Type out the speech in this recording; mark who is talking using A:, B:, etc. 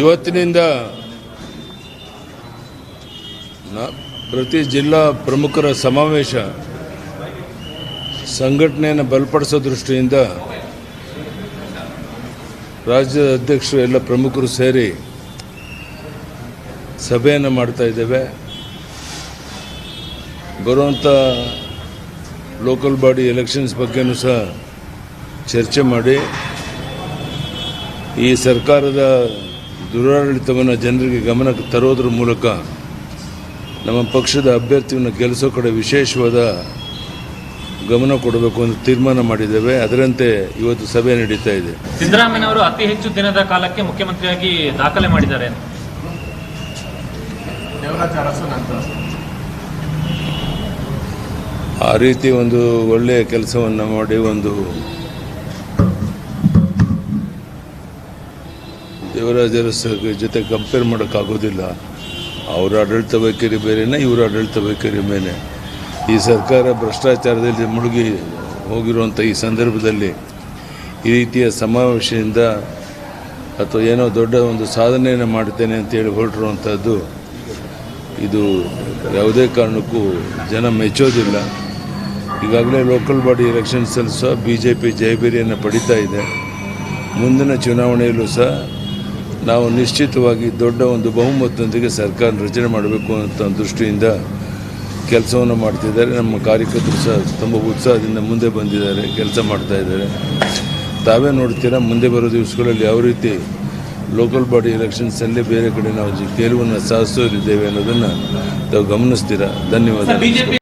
A: ಇವತ್ತಿನಿಂದ ಪ್ರತಿ ಜಿಲ್ಲಾ ಪ್ರಮುಖರ ಸಮಾವೇಶ ಸಂಘಟನೆಯನ್ನು ಬಲಪಡಿಸೋ ದೃಷ್ಟಿಯಿಂದ ರಾಜ್ಯದ ಅಧ್ಯಕ್ಷರು ಎಲ್ಲ ಪ್ರಮುಖರು ಸೇರಿ ಸಭೆಯನ್ನು ಮಾಡ್ತಾ ಇದ್ದೇವೆ. ಬರುವಂಥ ಲೋಕಲ್ ಬಾಡಿ ಎಲೆಕ್ಷನ್ಸ್ ಬಗ್ಗೆನೂ ಸಹ ಚರ್ಚೆ ಮಾಡಿ ಈ ಸರ್ಕಾರದ ದುರಾಡಳಿತವನ್ನು ಜನರಿಗೆ ಗಮನಕ್ಕೆ ತರೋದ್ರ ಮೂಲಕ ನಮ್ಮ ಪಕ್ಷದ ಅಭ್ಯರ್ಥಿಯನ್ನು ಗೆಲ್ಲಿಸೋ ಕಡೆ ವಿಶೇಷವಾದ ಗಮನ ಕೊಡಬೇಕು ಅಂತ ತೀರ್ಮಾನ ಮಾಡಿದ್ದೇವೆ. ಅದರಂತೆ ಇವತ್ತು ಸಭೆ ನಡೀತಾ ಇದೆ.
B: ಸಿದ್ದರಾಮಯ್ಯನವರು ಅತಿ ಹೆಚ್ಚು ದಿನದ ಕಾಲಕ್ಕೆ ಮುಖ್ಯಮಂತ್ರಿಯಾಗಿ ದಾಖಲೆ ಮಾಡಿದ್ದಾರೆ.
A: ಆ ರೀತಿ ಒಂದು ಒಳ್ಳೆಯ ಕೆಲಸವನ್ನು ಮಾಡಿ ಒಂದು ದೇವರಾಜ ಜೊತೆ ಕಂಪೇರ್ ಮಾಡೋಕ್ಕಾಗೋದಿಲ್ಲ. ಅವರ ಆಡಳಿತ ವೈಖರಿ ಬೇರೆನೇ, ಇವರ ಆಡಳಿತ ವೈಖರಿ ಮೇಲೆ ಈ ಸರ್ಕಾರ ಭ್ರಷ್ಟಾಚಾರದಲ್ಲಿ ಮುಳುಗಿ ಹೋಗಿರುವಂಥ ಈ ಸಂದರ್ಭದಲ್ಲಿ ಈ ರೀತಿಯ ಸಮಾವೇಶದಿಂದ ಅಥವಾ ಏನೋ ದೊಡ್ಡ ಒಂದು ಸಾಧನೆಯನ್ನು ಮಾಡ್ತೇನೆ ಅಂತೇಳಿ ಹೊರಟಿರುವಂಥದ್ದು ಇದು ಯಾವುದೇ ಕಾರಣಕ್ಕೂ ಜನ ಮೆಚ್ಚೋದಿಲ್ಲ. ಈಗಾಗಲೇ ಲೋಕಲ್ ಬಾಡಿ ಎಲೆಕ್ಷನ್ಸಲ್ಲಿ ಸಹ ಬಿ ಜೆ ಪಿ ಜಯಬೇರಿಯನ್ನು ಪಡಿತಾ ಇದೆ. ಮುಂದಿನ ಚುನಾವಣೆಯಲ್ಲೂ ಸಹ ನಾವು ನಿಶ್ಚಿತವಾಗಿ ದೊಡ್ಡ ಒಂದು ಬಹುಮತದೊಂದಿಗೆ ಸರ್ಕಾರ ರಚನೆ ಮಾಡಬೇಕು ಅಂತ ದೃಷ್ಟಿಯಿಂದ ಕೆಲಸವನ್ನು ಮಾಡ್ತಿದ್ದಾರೆ. ನಮ್ಮ ಕಾರ್ಯಕರ್ತರು ಸಹ ತುಂಬ ಉತ್ಸಾಹದಿಂದ ಮುಂದೆ ಬಂದಿದ್ದಾರೆ, ಕೆಲಸ ಮಾಡ್ತಾ ಇದ್ದಾರೆ. ತಾವೇ ನೋಡ್ತೀರಾ, ಮುಂದೆ ಬರೋ ದಿವಸಗಳಲ್ಲಿ ಯಾವ ರೀತಿ ಲೋಕಲ್ ಬಾಡಿ ಎಲೆಕ್ಷನ್ಸಲ್ಲಿ ಬೇರೆ ಕಡೆ ನಾವು ಗೆಲುವನ್ನು ಸಾಧಿಸೋರಿದ್ದೇವೆ ಅನ್ನೋದನ್ನು ತಾವು ಗಮನಿಸ್ತೀರಾ? ಧನ್ಯವಾದ